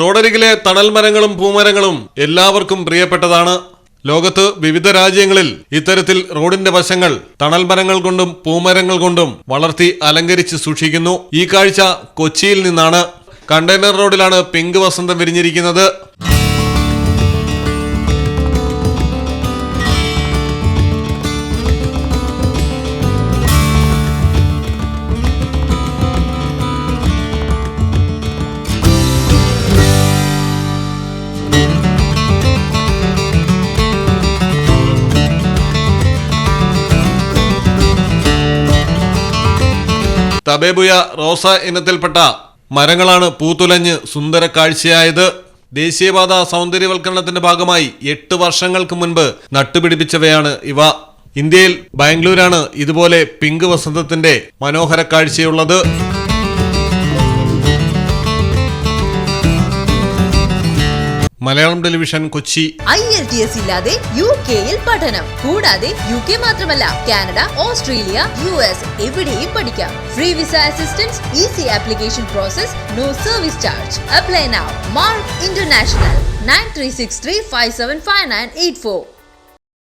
റോഡരികിലെ തണൽ മരങ്ങളും പൂമരങ്ങളും എല്ലാവർക്കും പ്രിയപ്പെട്ടതാണ്. ലോകത്ത് വിവിധ രാജ്യങ്ങളിൽ ഇത്തരത്തിൽ റോഡിന്റെ വശങ്ങൾ തണൽ മരങ്ങൾ കൊണ്ടും പൂമരങ്ങൾ കൊണ്ടും വളർത്തി അലങ്കരിച്ച് സൂക്ഷിക്കുന്നു. ഈ കാഴ്ച കൊച്ചിയിൽ നിന്നാണ്. കണ്ടെയ്നർ റോഡിലാണ് പിങ്ക് വസന്തം വിരിഞ്ഞിരിക്കുന്നത്. തബേബുയ റോസ ഇനത്തിൽപ്പെട്ട മരങ്ങളാണ് പൂത്തുലഞ്ഞ് സുന്ദര കാഴ്ചയായത്. ദേശീയപാത സൗന്ദര്യവൽക്കരണത്തിന്റെ ഭാഗമായി എട്ട് വർഷങ്ങൾക്ക് മുൻപ് നട്ടുപിടിപ്പിച്ചവയാണ് ഇവ. ഇന്ത്യയിൽ ബാംഗ്ലൂരാണ് ഇതുപോലെ പിങ്ക് വസന്തത്തിന്റെ മനോഹര കാഴ്ചയുള്ളത്. Malayalam television Kochi. I L T S ഇല്ലാതെ യു കെയിൽ പഠനം. കൂടാതെ യു കെ മാത്രമല്ല കാനഡ ഓസ്ട്രേലിയ യു എസ് എവിടെയും പഠിക്കാം. Free visa assistance easy application process no service charge apply now Mark International nine three six three five seven five nine eight four